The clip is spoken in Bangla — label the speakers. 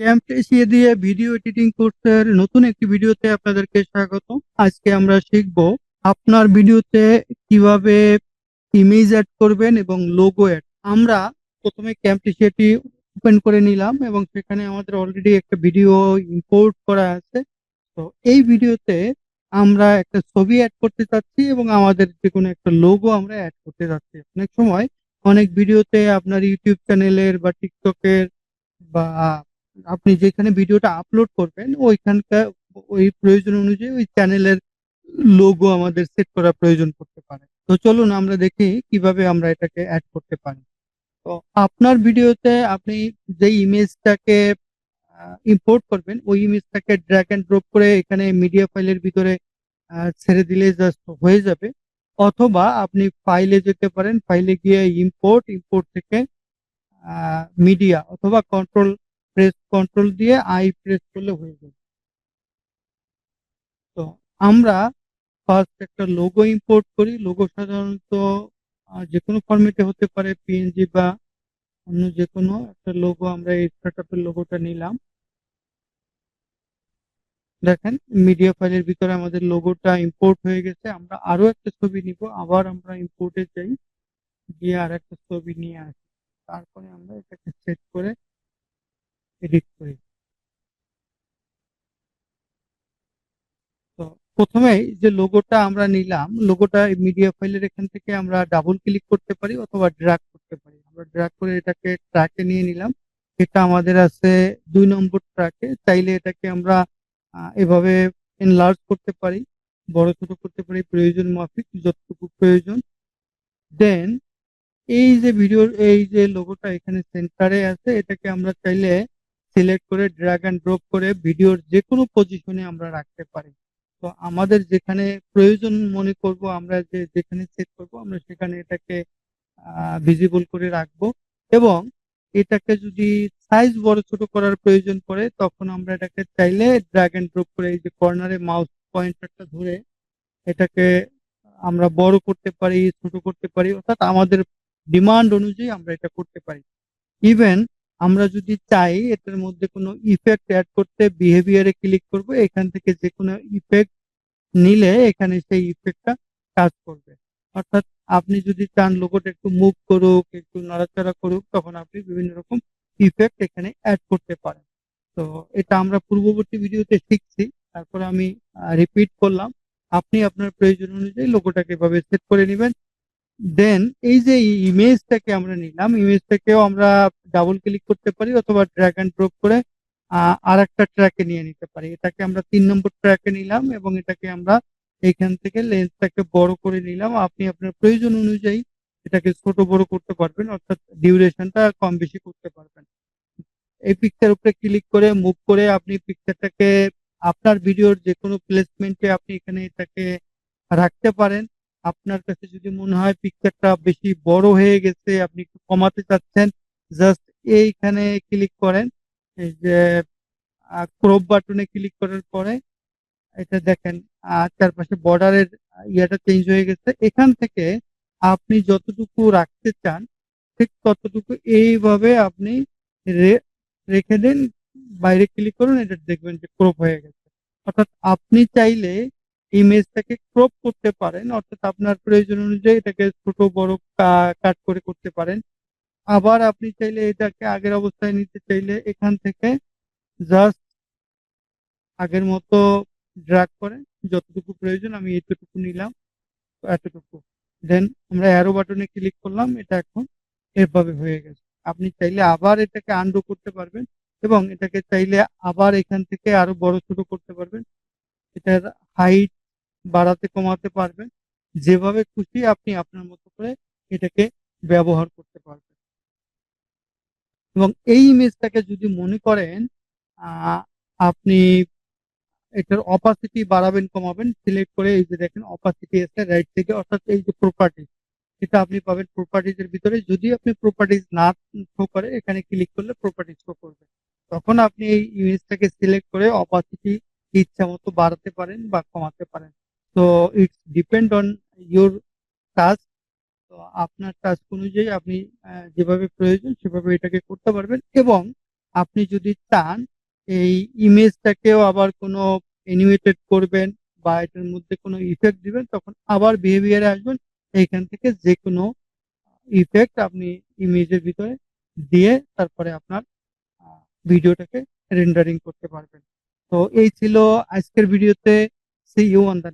Speaker 1: ক্যাম্প এশিয়া দিয়ে ভিডিও এডিটিং কোর্সের নতুন একটি ভিডিওতে আপনাদেরকে স্বাগত আজকে আমরা শিখব আপনার ভিডিওতে কীভাবে ইমেজ অ্যাড করবেন এবং লোগো অ্যাড আমরা প্রথমে ক্যাম্প এশিয়াটি ওপেন করে নিলাম এবং সেখানে আমাদের অলরেডি একটা ভিডিও ইম্পোর্ট করা আছে। তো এই ভিডিওতে আমরা একটা ছবি অ্যাড করতে চাচ্ছি এবং আমাদের যে কোনো একটা লোগো আমরা অ্যাড করতে চাচ্ছি। অনেক সময় অনেক ভিডিওতে আপনার ইউটিউব চ্যানেলের বা টিকটকের বা আপনি যেখানে ভিডিওটা আপলোড করবেন, ওইখানকার ওই প্রয়োজন অনুযায়ী ওই চ্যানেলের লোগো আমাদের সেট করা প্রয়োজন পড়তে পারে। তো চলুন আমরা দেখি কীভাবে আমরা এটাকে অ্যাড করতে পারি। তো আপনার ভিডিওতে আপনি যে ইমেজটাকে ইম্পোর্ট করবেন, ওই ইমেজটাকে ড্র্যাগ অ্যান্ড ড্রপ করে এখানে মিডিয়া ফাইলের ভিতরে ছেড়ে দিলে জাস্ট হয়ে যাবে। অথবা আপনি ফাইলে যেতে পারেন ফাইলে গিয়ে ইম্পোর্ট ইম্পোর্ট থেকে মিডিয়া অথবা কন্ট্রোল প্রেস কন্ট্রোল দিয়ে আই প্রেস করলে হয়ে যাবে। তো আমরা ফার্স্ট একটা লোগো ইম্পোর্ট করি। লোগো সাধারণত যে কোনো ফরম্যাটে হতে পারে পিএনজি বা অন্য যে কোনো একটা লোগো আমরা এই স্টার্টআপের লোগোটা নিলাম। দেখেন মিডিয়া ফাইলের ভিতরে আমাদের লোগোটা ইম্পোর্ট হয়ে গেছে। আমরা আরও একটা ছবি নিব। আবার আমরা ইম্পোর্টে যাই, গিয়ে আর একটা ছবি নিয়ে আসি। তারপরে আমরা এটাকে সেট করে এডিট করি। তো প্রথমেই যে লোগোটা আমরা নিলাম লোগোটা মিডিয়া ফাইলের এখান থেকে আমরা ডাবল ক্লিক করতে পারি অথবা ড্র্যাগ করতে পারি। আমরা ড্র্যাগ করে এটাকে ট্র্যাকে নিয়ে নিলাম। এটা আমাদের আছে দুই নম্বর ট্র্যাকে চাইলে এটাকে আমরা এভাবে এনলার্জ করতে পারি, বড় ছোট করতে পারি, প্রয়োজন মাফিক, যতটুকু প্রয়োজন। দেন এই যে ভিডিওর এই যে লোগোটা এখানে সেন্টারে আছে, এটাকে আমরা চাইলে সিলেক্ট করে ড্র্যাগ অ্যান্ড ড্রপ করে ভিডিওর যে কোনো পজিশনে আমরা রাখতে পারি। তো আমাদের যেখানে প্রয়োজন মনে করব, আমরা যে যেখানে সেট করব, আমরা সেখানে এটাকে ভিজিবল করে রাখব এবং এটাকে যদি সাইজ বড় ছোট করার প্রয়োজন পড়ে, তখন আমরা এটাকে চাইলে ড্র্যাগ অ্যান্ড ড্রপ করে এই যে কর্নারে মাউস পয়েন্টারটা ধরে এটাকে আমরা বড় করতে পারি, ছোট করতে পারি, অর্থাৎ আমাদের ডিমান্ড অনুযায়ী আমরা এটা করতে পারি। ইভেন আমরা যদি চাই এটার মধ্যে কোনো ইফেক্ট অ্যাড করতে বিহেভিয়ারে ক্লিক করব, এখান থেকে যে কোনো ইফেক্ট নিলে এখানে সেই ইফেক্টটা কাজ করবে। অর্থাৎ আপনি যদি চান লোগোটা একটু মুভ করুক, একটু নড়াচড়া করুক, তখন আপনি বিভিন্ন রকম ইফেক্ট এখানে অ্যাড করতে পারেন। তো এটা আমরা পূর্ববর্তী ভিডিওতে শিখছি। তারপর আমি রিপিট করলাম। আপনি আপনার প্রয়োজন অনুযায়ী লোগোটাকে এভাবে সেট করে নেবেন। দেন এই যে ইমেজটাকে আমরা নিলাম ইমেজটাকেও আমরা ডাবল ক্লিক করতে পারি অথবা ড্র্যাগ অ্যান্ড ড্রপ করে আর একটা ট্র্যাকে নিয়ে নিতে পারি। এটাকে আমরা তিন নম্বর ট্র্যাকে নিলাম এবং এটাকে আমরা এখান থেকে লেন্সটাকে বড় করে নিলাম। আপনি আপনার প্রয়োজন অনুযায়ী এটাকে ছোট বড় করতে পারবেন, অর্থাৎ ডিউরেশনটা কম বেশি করতে পারবেন। এই পিকচার উপরে ক্লিক করে মুভ করে আপনি পিকচারটাকে আপনার ভিডিওর যে কোনো প্লেসমেন্টে আপনি এখানে এটাকে রাখতে পারেন। আপনার কাছে যদি মনে হয় পিকচারটা বেশি বড় হয়ে গেছে, আপনি একটু কমাতে চাচ্ছেন জাস্ট এইখানে ক্লিক করেন। যে ক্রপ বাটনে ক্লিক করার পরে এটা দেখেন চারপাশে বর্ডারের ইয়েটা চেঞ্জ হয়ে গেছে। এখান থেকে আপনি যতটুকু রাখতে চান, ঠিক ততটুকু এইভাবে আপনি রেখে দিন, বাইরে ক্লিক করুন, এটা দেখবেন যে ক্রপ হয়ে গেছে। অর্থাৎ আপনি চাইলে ইমেজটাকে ক্রপ করতে পারেন, অর্থাৎ আপনার প্রয়োজন অনুযায়ী এটাকে ছোট, বড় কাট করে করতে পারেন। আবার আপনি চাইলে এটাকে আগের অবস্থায় নিতে চাইলে এখান থেকে জাস্ট আগের মতো ড্রাগ করে যতটুকু প্রয়োজন আমি এতটুকু নিলাম, এতটুকু। দেন আমরা অ্যারো বাটনে ক্লিক করলাম, এটা এখন এভাবে হয়ে গেছে। আপনি চাইলে আবার এটাকে আন্ডু করতে পারবেন এবং এটাকে চাইলে আবার এখান থেকে আরও বড় ছোট করতে পারবেন। এটার হাইট বাড়াতে কমাতে পারবেন। যেভাবে খুশি আপনি আপনার মতো করে এটাকে ব্যবহার করতে পারবেন। এবং এই ইমেজটাকে যদি মনে করেন আপনি এটার অপাসিটি বাড়াবেন, কমাবেন সিলেক্ট করে এই যে দেখেন অপাসিটি এসে রাইট থেকে, অর্থাৎ এই যে প্রপার্টিজ এটা আপনি পাবেন প্রপার্টিজ এর ভিতরে। যদি আপনি প্রপার্টিজ না শো করে, এখানে ক্লিক করলে প্রপার্টিজ শো করবে। তখন আপনি এই ইমেজটাকে সিলেক্ট করে অপাসিটি ইচ্ছা মতো বাড়াতে পারেন বা কমাতে পারেন। তো it's depend on your task তো আপনার টাস্ক অনুযায়ী আপনি যেভাবে প্রয়োজন সেভাবে এটাকে করতে পারবেন। এবং আপনি যদি চান, এই ইমেজটাকেও আবার কোনো অ্যানিমেটেড করবেন বা এটার মধ্যে কোনো ইফেক্ট দিবেন, তখন আবার বিহেভিয়ারে আসবেন। এইখান থেকে যে কোনো ইফেক্ট আপনি ইমেজের ভিতরে দিয়ে তারপরে আপনার ভিডিওটাকে রেন্ডারিং করতে পারবেন। তো, এই ছিল আজকের ভিডিওতে। C you on the